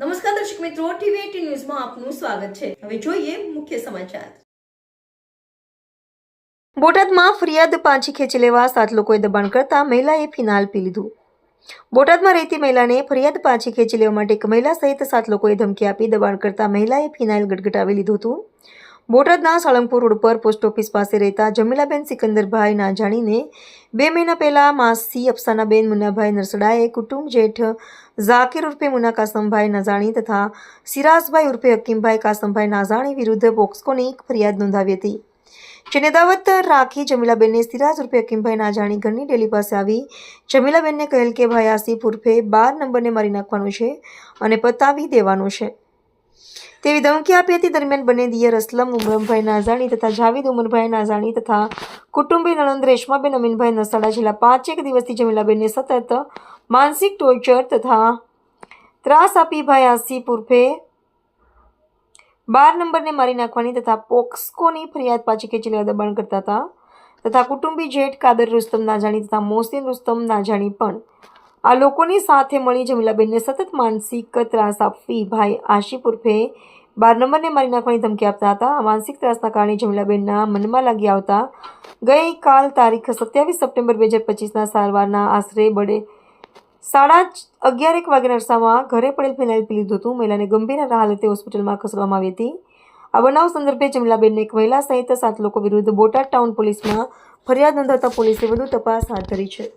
નમસ્કાર દર્શક મિત્રો, ટીવી ન્યૂઝમાં આપનું સ્વાગત છે. હવે જોઈએ મુખ્ય સમાચાર. બોટાદમાં ફરિયાદ પાછી ખેંચી લેવા સાત લોકોએ દબાણ કરતા મહિલાએ ફિનાલ પી લીધું. બોટાદમાં રહેતી મહિલાને ફરિયાદ પાછી ખેંચી લેવા માટે એક મહિલા સહિત સાત લોકોએ ધમકી આપી દબાણ કરતા મહિલાએ ફિનાઇલ ગટગટાવી લીધું હતું. બોટાદના સાળંગપુર રોડ પર પોસ્ટ ઓફિસ પાસે રહેતા જમીલાબેન સિકંદરભાઈ ના જાણીને બે મહિના પહેલાં માસી અફસાનાબેન મુન્નાભાઈ નરસડાએ કુટુંબ જેઠ ઝાકીર ઉર્ફે મુના કાસમભાઈ નાઝાણી તથા સિરાજભાઈ ઉર્ફે હકીમભાઈ કાસમભાઈ નાઝાણી વિરુદ્ધ પોક્સકોની ફરિયાદ નોંધાવી હતી. જેને દાવત રાખી જમીલાબેનને સિરાજ ઉર્ફે હકીમભાઈ નાજાણી ઘરની ડેલી પાસે આવી. જમીલાબેનને કહેલ કે ભાઈ આસિફ ઉર્ફે બાર નંબરને મારી નાખવાનું છે અને પતાવી દેવાનું છે. તેવી ધમકી આપી હતી. દરમિયાન બંને દિયર અસલમ, ઉમરમભાઈ નાઝાણી તથા જાવીદ ઉમરભાઈ નાઝાણી તથા કુટુંબી નણંદ રેશમાબેન, અમીનભાઈ નસાડા છેલ્લા પાંચેક દિવસથી જમીલાબેનને સતત માનસિક ટોર્ચર તથા ત્રાસ આપી ભાઈ આસિફ ઉર્ફે બાર નંબરને મારી નાખવાની તથા પોક્સકોની ફરિયાદ પાછી ખેંચી દબાણ કરતા હતા તથા કુટુંબી જેઠ, કાદર રુસ્તમ નાજાણી તથા મોહસિન રુસ્તમ નાજાણી પણ આ લોકોની સાથે મળી જમીલાબેનને સતત માનસિક ત્રાસ આપવી. ભાઈ આશિફ ઉર્ફે બાર નંબરને મારી નાખવાની ધમકી આપતા હતા. આ માનસિક ત્રાસના કારણે જમીલાબેનના મનમાં લાગી આવતા ગઈકાલ તારીખ સત્યાવીસ સપ્ટેમ્બર બે હજાર પચીસના સારવારના આશરે બડે સાડા અગિયાર એક વાગ્યાના અરસામાં ઘરે પડેલ ફિનાઇલ પી લીધું હતું મહિલાને ગંભીર હાલતે હોસ્પિટલમાં ખસેડવામાં આવી હતી. આ બનાવ સંદર્ભે જમીલાબેનને એક મહિલા સહિત સાત લોકો વિરુદ્ધ બોટાદ ટાઉન પોલીસમાં ફરિયાદ નોંધાતા પોલીસે વધુ તપાસ હાથ ધરી છે.